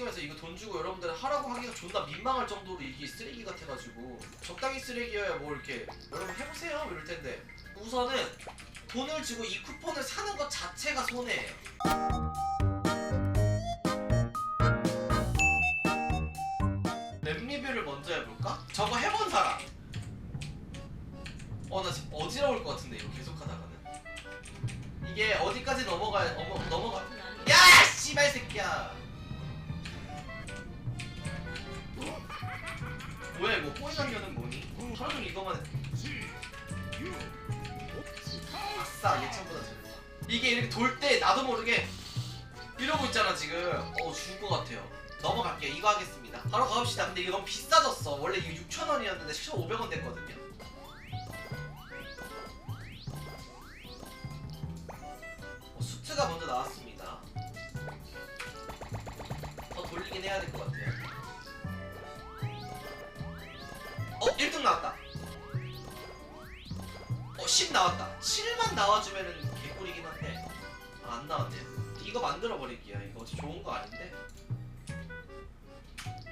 게임에서 이거 돈 주고 여러분들 하라고 하기가 존나 민망할 정도로 이게 쓰레기 같아가지고 적당히 쓰레기여야 뭐 이렇게 여러분 해보세요 이럴 텐데 우선은 돈을 주고 이 쿠폰을 사는 것 자체가 손해예요. 꼬이장면은 뭐니? 종일 이거만 해. 아싸 예전보다 잘했다. 이게 이렇게 돌 때 나도 모르게 이러고 있잖아 지금. 어 죽을 것 같아요. 넘어갈게요. 이거 하겠습니다. 바로 가봅시다. 근데 너무 비싸졌어. 원래 이거 6,000원이었는데 7,500원 됐거든요. 어, 수트가 먼저 나왔습니다. 더 돌리긴 해야 될 것 같아요. 어, 1등 나왔다. 어, 10 나왔다. 7만 나와주면은 개꿀이긴 한데. 아, 안 나왔네요. 이거 만들어 버릴게요. 이거 좋은 거 아닌데.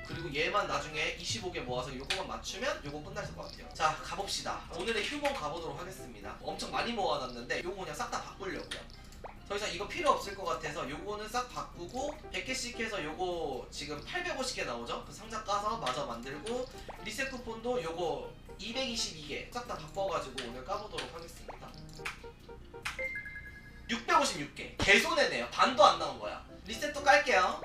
그리고 얘만 나중에 25개 모아서 요거만 맞추면 요거 끝날 것 같아요. 자, 가봅시다. 오늘의 휴먼 가보도록 하겠습니다. 엄청 많이 모아놨는데 요거 그냥 싹 다 바꾸려고요. 더 이상 이거 필요 없을 것 같아서 요거는 싹 바꾸고 100개씩 해서 요거 지금 850개 나오죠? 그 상자 까서 마저 만들고 리셋 쿠폰도 요거 222개 싹 다 바꿔가지고 오늘 까보도록 하겠습니다. 656개 개손해네요. 반도 안 나온 거야. 리셋도 깔게요.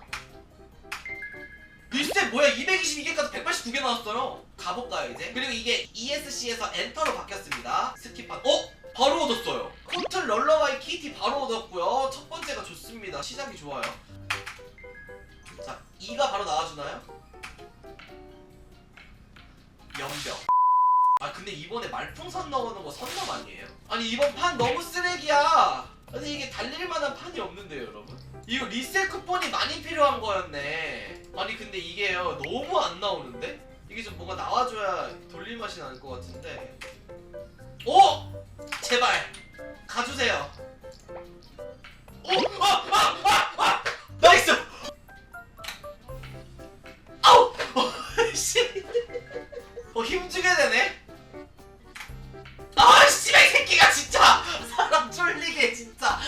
리셋 뭐야 222개까지 189개 나왔어요 가볼까요 이제 그리고 이게 ESC에서 엔터로 바뀌었습니다 스킵한 어? 바로 얻었어요 코튼 럴러바이 키티 바로 얻었고요. 첫 번째가 좋습니다. 시작이 좋아요. 자 2가 바로 나와주나요? 연병. 아 근데 이번에 말풍선 넣어놓은 거 선넘 아니에요? 아니 이번 판 너무 쓰레기야. 아니 이게 달릴 만한 판이 없는데요 여러분? 이거 리셋 쿠폰이 많이 필요한 거였네. 아니 근데 이게요 너무 안 나오는데? 이게 좀 뭔가 나와줘야 돌릴 맛이 날 것 같은데. 오! 제발 가주세요 오! 아! 아! 아! 아! 나이스! 아우! 어, 씨! 어 힘주게 되네? 아 씨발 이 새끼가 진짜 사람 쫄리게 진짜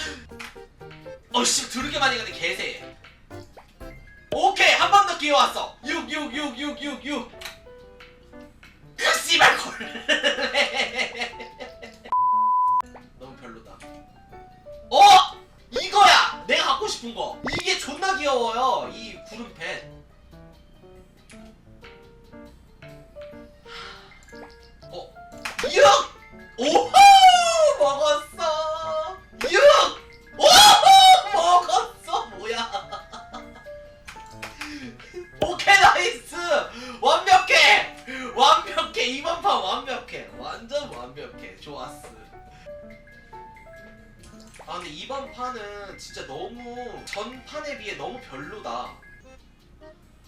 어씨 드르게 많이 가네 개새 오케이 한 번 더 기회 왔어 6 6 6 6 6 6 그 씨발 걸 6 오호! 먹었어! 6 오호! 먹었어! 뭐야? 오케이 나이스! 완벽해! 완벽해! 이번 판 완벽해! 완전 완벽해! 좋았어. 아 근데 이번 판은 진짜 너무 전 판에 비해 너무 별로다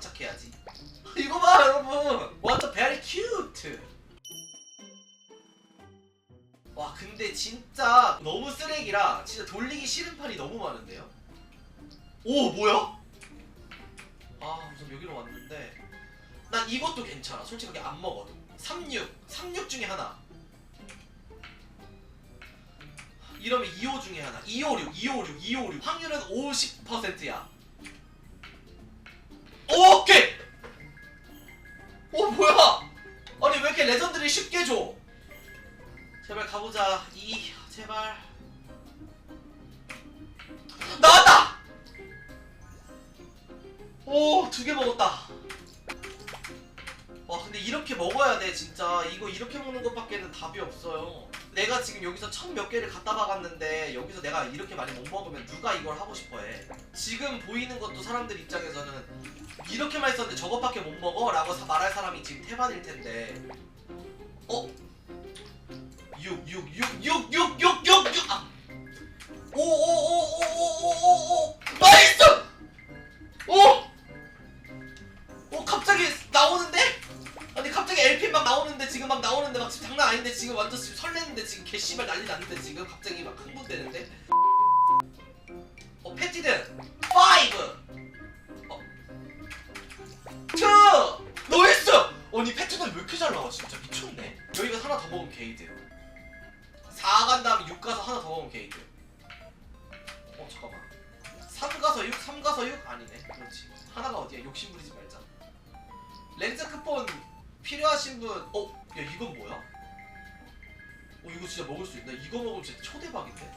장착해야지. 이거 봐 여러분. 완전 베리 큐트 와 근데 진짜 너무 쓰레기라 진짜 돌리기 싫은 판이 너무 많은데요? 오 뭐야? 아 우선 여기로 왔는데. 난 이것도 괜찮아. 솔직하게 안 먹어도. 36 36 중에 하나. 이러면 2호 중에 하나. 256 256 256 확률은 50%야 오 뭐야? 아니 왜 이렇게 레전드를 쉽게 줘? 제발 가보자. 2 제발. 나왔다! 오 두 개 먹었다. 와 근데 이렇게 먹어야 돼 진짜. 이거 이렇게 먹는 것밖에는 답이 없어요 내가 지금 여기서 천 몇 개를 갖다 박았는데 여기서 내가 이렇게 많이 못 먹으면 누가 이걸 하고 싶어해? 지금 보이는 것도 사람들 입장에서는 이렇게 많이 썼는데 저것밖에 못 먹어? 라고 사- 말할 사람이 지금 태반일 텐데 어? 6 6 6 6 6 6 6 지금 갑자기 막 흥분되는데? 어 패티든 5 어. 2 나이스! 아니 패티든 왜 이렇게 잘 나와 진짜? 미쳤네. 여기가 하나 더 먹으면 게이드 4간 다음에 6 가서 하나 더 먹으면 게이드. 어 잠깐만. 3 가서 6 3 가서 6 아니네. 그렇지. 하나가 어디야? 욕심 부리지 말자. 렌즈 크폰 필요하신 분, 어, 야 이건 뭐야? 어 이거 진짜 먹을 수 있나? 이거 먹으면 진짜 초대박인데?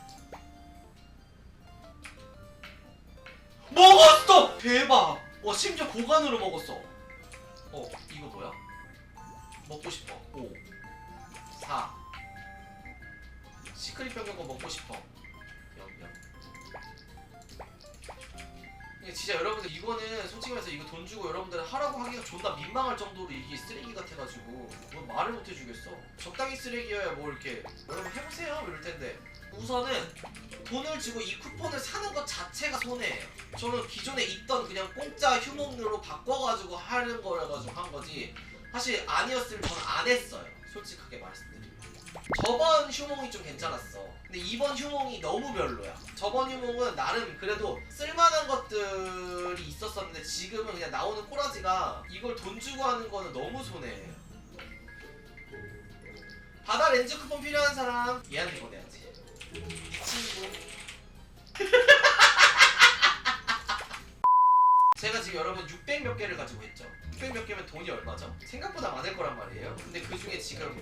먹었어! 대박! 와 심지어 고간으로 먹었어. 어 이거 뭐야? 먹고 싶어. 5 4 시크릿 병경거 먹고 싶어. 진짜 여러분들 이거는 솔직히 말해서 이거 돈 주고 여러분들 하라고 하기가 존나 민망할 정도로 이게 쓰레기 같아가지고 뭐 말을 못 해주겠어? 적당히 쓰레기여야 뭐 이렇게 여러분 해보세요. 이럴 텐데. 우선은 돈을 주고 이 쿠폰을 사는 것 자체가 손해예요 저는 기존에 있던 그냥 공짜 휴목료로 바꿔가지고 하는 거라 가지고 한 거지. 사실 아니었으면 저는 안 했어요. 솔직하게 말씀드리면 저번 휴몽이 좀 괜찮았어. 근데 이번 휴몽이 너무 별로야. 저번 휴몽은 나름 그래도 쓸만한 것들이 있었었는데 지금은 그냥 나오는 꼬라지가 이걸 돈 주고 하는 거는 너무 손해. 바다 렌즈 쿠폰 필요한 사람 얘한테 보내야지. 이 친구. 제가 지금 여러분 600 몇 개를 가지고 있죠. 600 몇 개면 돈이 얼마죠? 생각보다 많을 거란 말이에요. 근데 그 중에 지금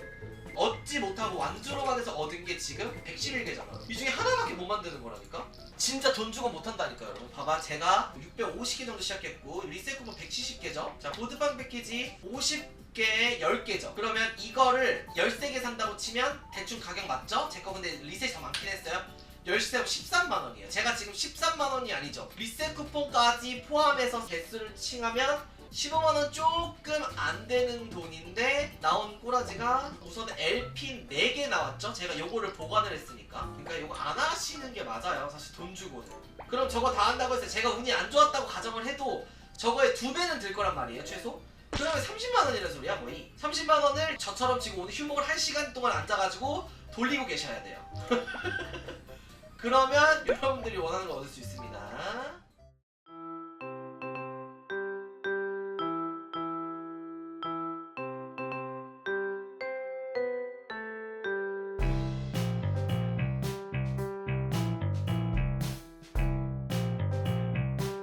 얻지 못하고 완주로만 해서 얻은 게 지금 111개잖아. 이 중에 하나밖에 못 만드는 거라니까? 진짜 돈 주고 못 한다니까 여러분. 봐봐 제가 650개 정도 시작했고 리셋 쿠폰 170개죠. 자 보드빵 패키지 50개에 10개죠. 그러면 이거를 13개 산다고 치면 대충 가격 맞죠? 제 거 근데 리셋이 더 많긴 했어요. 열시세면 13만 원이에요. 제가 지금 13만 원이 아니죠. 리셋 쿠폰까지 포함해서 개수를 칭하면 15만 원 조금 안 되는 돈인데 나온 꼬라지가 우선 LP 4개 나왔죠. 제가 요거를 보관을 했으니까. 그러니까 요거 안 하시는 게 맞아요. 사실 돈 주고는. 그럼 저거 다 한다고 해서 제가 운이 안 좋았다고 가정을 해도 저거의 두 배는 들 거란 말이에요. 최소. 그러면 30만 원이라는 소리야 거의. 30만 원을 저처럼 지금 오늘 휴목을 1시간 동안 앉아가지고 돌리고 계셔야 돼요. 그러면 여러분들이 원하는 걸 얻을 수 있습니다.